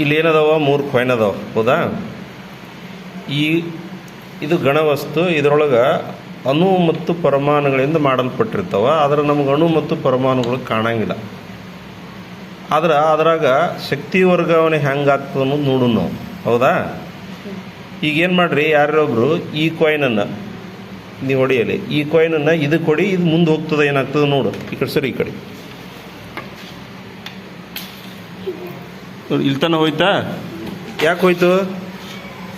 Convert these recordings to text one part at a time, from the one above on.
ಇಲ್ಲಿ ಏನದಾವ ಮೂರು ಕಾಯಿನ್ ಅದಾವ. ಹೌದಾ? ಈ, ಇದು ಗಣವಸ್ತು ಇದರೊಳಗೆ ಅಣು ಮತ್ತು ಪರಮಾಣುಗಳಿಂದ ಮಾಡಲ್ಪಟ್ಟಿರ್ತಾವ. ಆದರೆ ನಮ್ಗೆ ಅಣು ಮತ್ತು ಪರಮಾಣುಗಳು ಕಾಣಂಗಿಲ್ಲ. ಆದ್ರೆ, ಅದ್ರಾಗ ಶಕ್ತಿ ವರ್ಗಾವಣೆ ಹೆಂಗಾಗ್ತದೆ ಅನ್ನೋದು ನೋಡು ನಾವು. ಹೌದಾ? ಈಗ ಏನು ಮಾಡ್ರಿ? ಯಾರೊಬ್ರು ಈ ಕಾಯಿನನ್ನು ನೀವು ಹೊಡಿಯಲಿ, ಈ ಕಾಯಿನನ್ನು ಇದು ಕೊಡಿ, ಇದು ಮುಂದೆ ಹೋಗ್ತದೆ, ಏನಾಗ್ತದೆ ನೋಡು. ಈ ಕಡೆ ಸರಿ, ಈ ಕಡೆ. ಇಲ್ಲಿ ತನಕ ಹೋಯ್ತಾ? ಯಾಕೆ ಹೋಯ್ತು?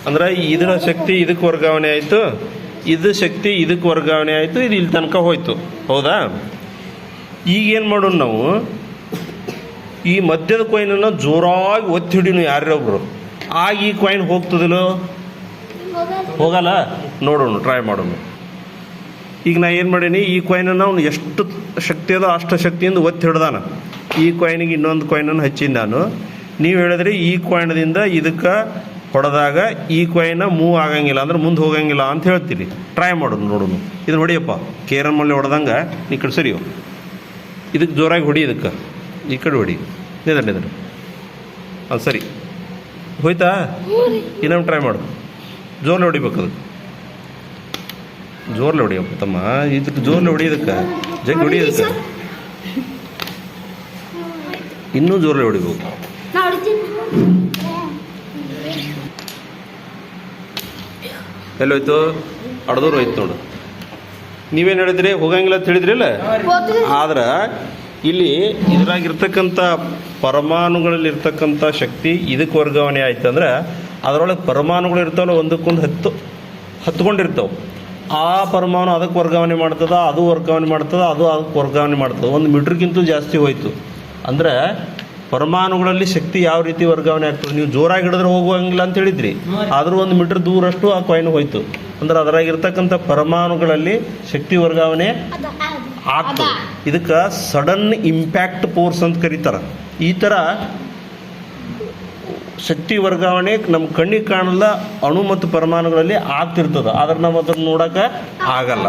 ಅಂದ್ರೆ ಇದರ ಶಕ್ತಿ ಇದಕ್ಕೆ ವರ್ಗಾವಣೆ ಆಯಿತು. ಇದು ಶಕ್ತಿ ಇದಕ್ಕೆ ವರ್ಗಾವಣೆ ಆಯಿತು, ಇದು ಇಲ್ಲಿ ತನಕ ಹೋಯ್ತು. ಹೌದಾ? ಈಗ ಏನು ಮಾಡೋಣ ನಾವು? ಈ ಮಧ್ಯದ ಕಾಯಿನನ್ನು ಜೋರಾಗಿ ಒತ್ತಿ ಹಿಡಿನು ಯಾರೊಬ್ರು ಆಗ ಈ ಕಾಯಿನ್ ಹೋಗ್ತದಿಲ್ಲೋ? ಹೋಗಲ್ಲ? ನೋಡೋಣ ಟ್ರೈ ಮಾಡೋಣ. ಈಗ ನಾ ಏನು ಮಾಡೀನಿ, ಈ ಕಾಯಿನನ್ನು ಅವ್ನು ಎಷ್ಟು ಶಕ್ತಿ ಅದೋ ಅಷ್ಟು ಶಕ್ತಿಯಿಂದ ಒತ್ತಿ ಹಿಡ್ದಾನ. ಈ ಕಾಯಿನಿಗೆ ಇನ್ನೊಂದು ಕಾಯಿನನ್ನು ಹಚ್ಚಿನ ನಾನು. ನೀವು ಹೇಳಿದ್ರಿ ಈ ಕಾಯಿನ್ದಿಂದ ಇದಕ್ಕೆ ಹೊಡೆದಾಗ ಈ ಕಾಯಿನ ಮೂವ್ ಆಗಂಗಿಲ್ಲ ಅಂದ್ರೆ ಮುಂದೆ ಹೋಗಂಗಿಲ್ಲ ಅಂತ ಹೇಳ್ತೀರಿ. ಟ್ರೈ ಮಾಡೋದು ನೋಡೋಣ ಇದು ಹೊಡಿಯಪ್ಪ ಕೇರನ್ ಮಲ್ಲಿ ಹೊಡೆದಂಗೆ ಈ ಕಡೆ ಸರಿಯೋ. ಇದಕ್ಕೆ ಜೋರಾಗಿ ಹೊಡಿ ಇದಕ್ಕೆ. ಈ ಕಡೆ ಹೊಡಿ. ನಿದ್ರ ನಿದ್ರ ಅದು ಸರಿ. ಹೋಯ್ತಾ? ಇನ್ನೊಮ್ಮೆ ಟ್ರೈ ಮಾಡು. ಜೋರ್ಲೆ ಹೊಡಿಬೇಕು ಅದಕ್ಕೆ. ಜೋರ್ಲೆ ಹೊಡಿಯಪ್ಪ ತಮ್ಮ. ಇದಕ್ಕೆ ಜೋರ್ಲೆ ಹೊಡಿಯೋದಕ್ಕೆ ಇದಕ್ಕೆ. ಹೊಡಿಯೋದಕ್ಕೆ ಇನ್ನೂ ಜೋರ್ಲೆ ಹೊಡಿಬೇಕು. ಎಲ್ಲೋಯ್ತು? ಅಡದೂರು ಹೋಯ್ತು ನೋಡು. ನೀವೇನು ಹೇಳಿದ್ರಿ? ಹೋಗಂಗಿಲ್ಲ ಅಂತ ಹೇಳಿದ್ರಿಲ್ಲ ಆದ್ರೆ ಇಲ್ಲಿ ಇದ್ರಾಗಿರ್ತಕ್ಕಂಥ ಪರಮಾಣುಗಳಲ್ಲಿರ್ತಕ್ಕಂಥ ಶಕ್ತಿ ಇದಕ್ಕೆ ವರ್ಗಾವಣೆ ಆಯ್ತು ಅಂದ್ರೆ ಅದರೊಳಗೆ ಪರಮಾಣುಗಳು ಇರ್ತಾವಲ್ಲ ಒಂದಕ್ಕೊಂದು ಹತ್ತು ಹತ್ಕೊಂಡಿರ್ತಾವೆ. ಆ ಪರಮಾಣು ಅದಕ್ಕೆ ವರ್ಗಾವಣೆ ಮಾಡ್ತದ ಅದು ವರ್ಗಾವಣೆ ಮಾಡ್ತದ ಅದು ಅದಕ್ಕೆ ವರ್ಗಾವಣೆ ಮಾಡ್ತದೆ. ಒಂದು ಮೀಟ್ರ್ಗಿಂತೂ ಜಾಸ್ತಿ ಹೋಯ್ತು. ಅಂದ್ರೆ ಪರಮಾಣುಗಳಲ್ಲಿ ಶಕ್ತಿ ಯಾವ ರೀತಿ ವರ್ಗಾವಣೆ ಆಗ್ತದೆ? ನೀವು ಜೋರಾಗಿ ಹಿಡಿದ್ರೆ ಹೋಗುವಂಗಿಲ್ಲ ಅಂತ ಹೇಳಿದ್ರಿ. ಆದರೂ ಒಂದು ಮೀಟರ್ ದೂರಷ್ಟು ಆ ಕಾಯಿನ್ ಹೋಯ್ತು. ಅಂದ್ರೆ ಅದರಾಗಿರ್ತಕ್ಕಂಥ ಪರಮಾಣುಗಳಲ್ಲಿ ಶಕ್ತಿ ವರ್ಗಾವಣೆ ಆಗ್ತದೆ. ಇದಕ್ಕೆ ಸಡನ್ ಇಂಪ್ಯಾಕ್ಟ್ ಫೋರ್ಸ್ ಅಂತ ಕರೀತಾರೆ. ಈ ಥರ ಶಕ್ತಿ ವರ್ಗಾವಣೆ ನಮ್ಮ ಕಣ್ಣಿಗೆ ಕಾಣಲ್ಲ ಅಣು ಮತ್ತು ಪರಮಾಣುಗಳಲ್ಲಿ ಆಗ್ತಿರ್ತದೆ. ಆದ್ರೆ ನಾವು ಅದನ್ನು ನೋಡೋಕೆ ಆಗಲ್ಲ.